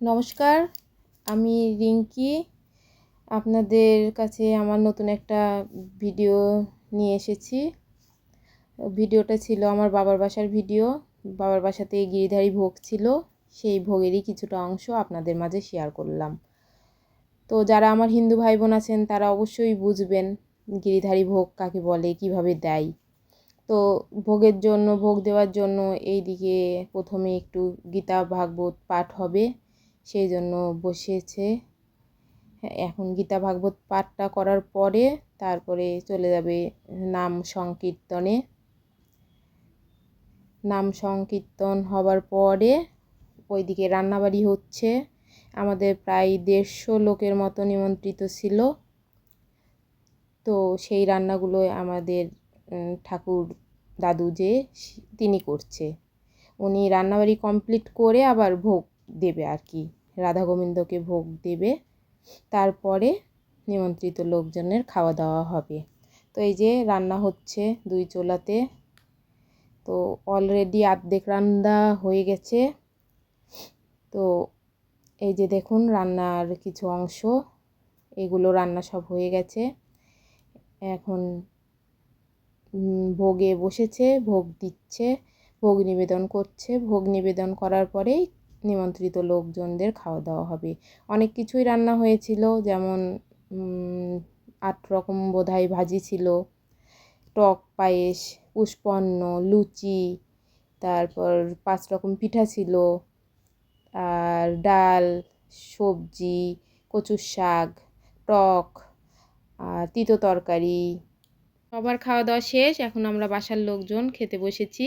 নমস্কার, আমি রিঙ্কি। আপনাদের কাছে আমার নতুন একটা ভিডিও নিয়ে এসেছি। ভিডিওটা ছিল আমার বাবার বাসার ভিডিও। বাবার বাসাতে গিরিধারী ভোগ ছিল, সেই ভোগেরই কিছুটা অংশ আপনাদের মাঝে শেয়ার করলাম। তো যারা আমার হিন্দু ভাই বোন আছেন, তারা অবশ্যই বুঝবেন গিরিধারী ভোগ কাকে বলে, কীভাবে দেয়। তো ভোগের জন্য, ভোগ দেওয়ার জন্য এই দিকে প্রথমে একটু গীতা ভাগবত পাঠ হবে। সেই জন্য বসেছে হ্যাঁ, এখন গীতা ভাগবত পাঠটা করার পরে তারপরে চলে যাবে নাম সংকীর্তনে। নাম সংকীর্তন হবার পরে ওইদিকে রান্নাবাড়ি হচ্ছে। আমাদের প্রায় দেড়শো লোকের মতো নিমন্ত্রিত ছিল। তো সেই রান্নাগুলো আমাদের ঠাকুর দাদু যে তিনি করছে। উনি রান্নাবাড়ি কমপ্লিট করে আবার ভোগ দেবে আর কি। রাধা গোবিন্দকে ভোগ দেবে। তারপরে নিমন্ত্রিত লোকজনের খাওয়া দাওয়া হবে। তো এই যে রান্না হচ্ছে দুই চোলাতে। তো অলরেডি আর্ধেক রান্না হয়ে গেছে। তো এই যে দেখুন রান্নার কিছু অংশ, এগুলো রান্না সব হয়ে গেছে। এখন ভোগে বসেছে, ভোগ দিচ্ছে, ভোগ নিবেদন করছে। ভোগ নিবেদন করার পরেই নিমন্ত্রিত লোকজনদের খাওয়া দাওয়া হবে। অনেক কিছুই রান্না হয়েছিল, যেমন আট রকম বোধহয় ভাজি ছিল, টক, পায়েস, পুষ্পন্ন, লুচি, তারপর পাঁচ রকম পিঠা ছিল, আর ডাল, সবজি, কচুর শাক, টক, আর তিতো তরকারি। সবার খাওয়া দাওয়া শেষ, এখন আমরা বাসার লোকজন খেতে বসেছি।